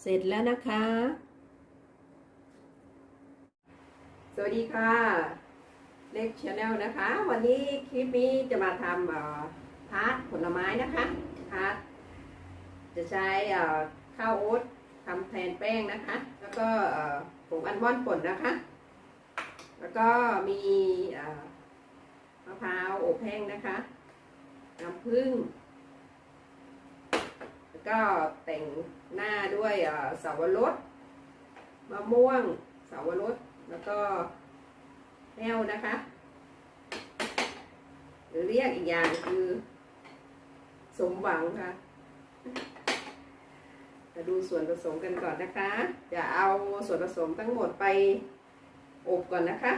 เสร็จแล้วนะคะ สวัสดีค่ะ เล็กชาแนลนะคะ วันนี้คลิปนี้จะมาทำเอ่อทาร์ตผลไม้นะคะทาร์ตจะใช้ข้าวโอ๊ตทำแทนแป้งนะคะ แล้วก็ผงอัลมอนด์ป่นนะคะ แล้วก็มีมะพร้าวอบแห้งนะคะ น้ำผึ้ง ก็แต่งหน้าด้วยสาวรสมะม่วงสาวรสแล้วก็แห้วนะคะ หรือเรียกอีกอย่างคือ สมหวังค่ะมาดูส่วนผสมกันก่อนนะคะ จะเอาส่วนผสมทั้งหมดไปอบก่อนนะคะ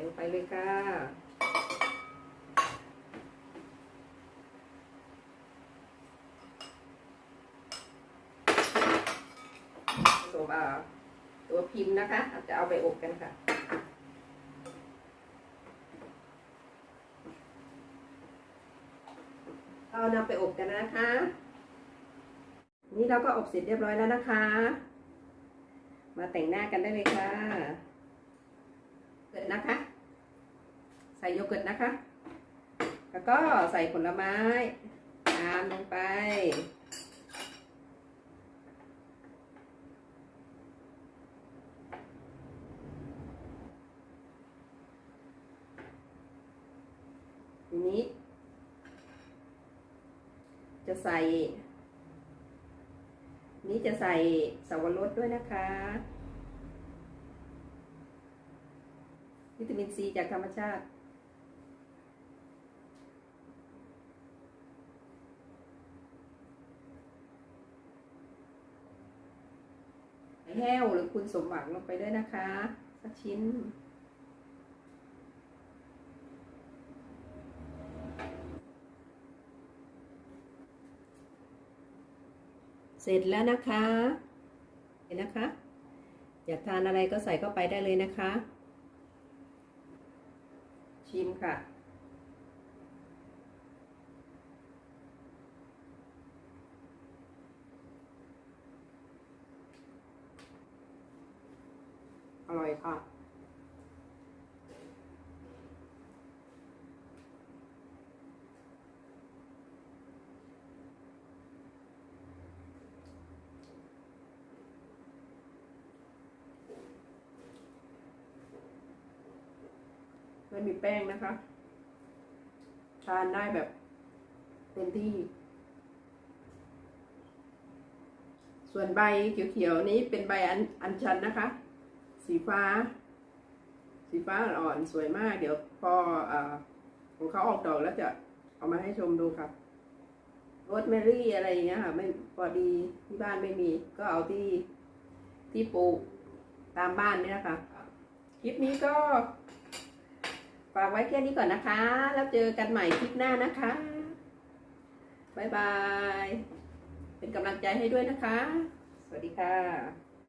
ลงไปเลยค่ะสมเอ่อตัวพิมพ์นะคะ จะเอาไปอบกันค่ะเอานำไปอบกันนะคะ นี่เราก็อบเสร็จเรียบร้อยแล้วนะคะ มาแต่งหน้ากันได้เลยค่ะเกิดนะคะ ส่โยเกิร์ตนะคะ แล้วก็ใส่ผลไม้ตามลงไป ทีนี้ จะใส่ นี้จะใส่สวรสด้วยนะคะวิตามินซีจากธรรมชาติ แห้วหรือคุณสมหวังลงไปด้วยนะคะสักชิ้น เสร็จแล้วนะคะเห็นนะคะ อยากทานอะไรก็ใส่เข้าไปได้เลยนะคะ ชิมค่ะ อยค่ะ ไม่มีแป้งนะคะ ทานได้แบบเต็มที่ส่วนใบเขียวๆนี้เป็นใบอัญชันนะคะ สีฟ้า สีฟ้าอ่อนๆสวยมาก เดี๋ยวพออของเขาออกดอกแล้วจะเอามาให้ชมดูครับโรสแมรี่อะไรอย่างเงี้ยค่ะไม่พอดีที่บ้านไม่มี ก็เอาที่ที่ปลูกตามบ้านนี่นะคะคลิปนี้ก็ฝากไว้แค่นี้ก่อนนะคะ แล้วเจอกันใหม่คลิปหน้านะคะบายบาย เป็นกำลังใจให้ด้วยนะคะ สวัสดีค่ะ